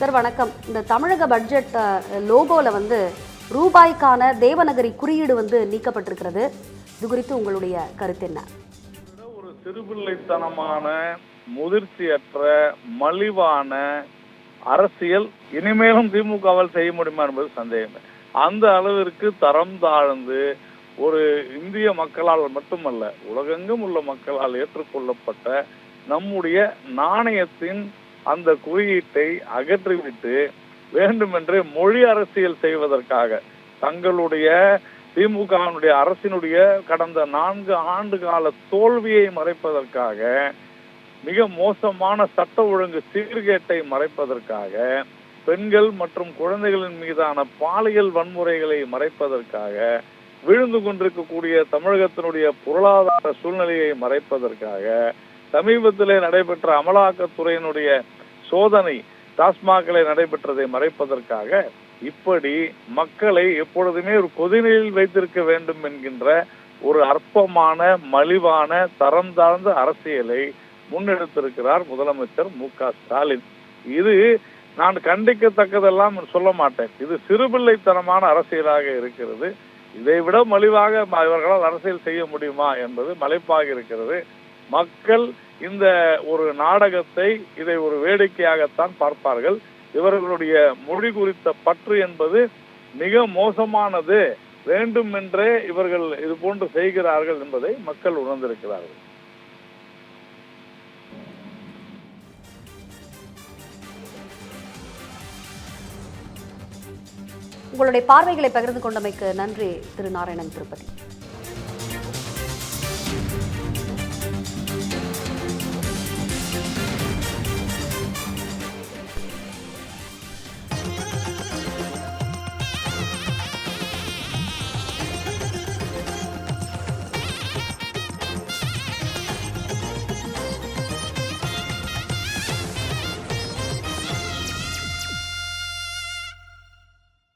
Sir வணக்கம். இந்த தமிழக பட்ஜெட் லோகோவில் வந்து ரூபாய்க்கான தேவநகரி குறியீடு வந்து நீக்கப்பட்டிருக்கிறது. இது குறித்து உங்களுடைய கருத்து என்ன? ஒரு சிறுபிள்ளைத்தனமான முதிர்ச்சியற்ற மலிவான அரசியல் இனிமேலும் திமுகவால் செய்ய முடியுமா என்பது சந்தேகமே. அந்த அளவிற்கு தரம் தாழ்ந்து ஒரு இந்திய மக்களால் மட்டுமல்ல உலகெங்கும் உள்ள மக்களால் ஏற்றுக்கொள்ளப்பட்ட நம்முடைய நாணயத்தின் அந்த குறியீட்டை அகற்றிவிட்டு வேண்டுமென்றே மொழி அரசியல் செய்வதற்காக தங்களுடைய திமுகவினுடைய அரசினுடைய கடந்த நான்கு ஆண்டு கால தோல்வியை மறைப்பதற்காக மிக மோசமான சட்ட ஒழுங்கு சீர்கேட்டை மறைப்பதற்காக பெண்கள் மற்றும் குழந்தைகளின் மீதான பாலியல் வன்முறைகளை மறைப்பதற்காக விழுந்து கொண்டிருக்கக்கூடிய தமிழகத்தினுடைய பொருளாதார சூழ்நிலையை மறைப்பதற்காக சமீபத்திலே நடைபெற்ற அமலாக்கத்துறையினுடைய சோதனை டாஸ்மாகளை நடைபெற்றதை மறைப்பதற்காக இப்படி மக்களை எப்பொழுதுமே ஒரு கொதிநிலையில் வைத்திருக்க வேண்டும் என்கின்ற ஒரு அற்பமான மலிவான தரம் தாழ்ந்த அரசியலை முன்னெடுத்திருக்கிறார் முதலமைச்சர் மு க ஸ்டாலின். இது நான் கண்டிக்கத்தக்கதெல்லாம் சொல்ல மாட்டேன். இது சிறுபிள்ளைத்தனமான அரசியலாக இருக்கிறது. இதை விட மலிவாக இவர்களால் அரசியல் செய்ய முடியுமா என்பது மலைப்பாக இருக்கிறது. மக்கள் இந்த ஒரு நாடகத்தை இதை ஒரு வேடிக்கையாகத்தான் பார்ப்பார்கள். இவர்களுடைய மொழி குறித்த பற்று என்பது மிக மோசமானது. வேண்டுமென்றே இவர்கள் இது போன்று செய்கிறார்கள் என்பதை மக்கள் உணர்ந்திருக்கிறார்கள். உங்களுடைய பார்வைகளை பகிர்ந்து கொண்டமைக்கு நன்றி திரு நாராயணன் திருப்பதி.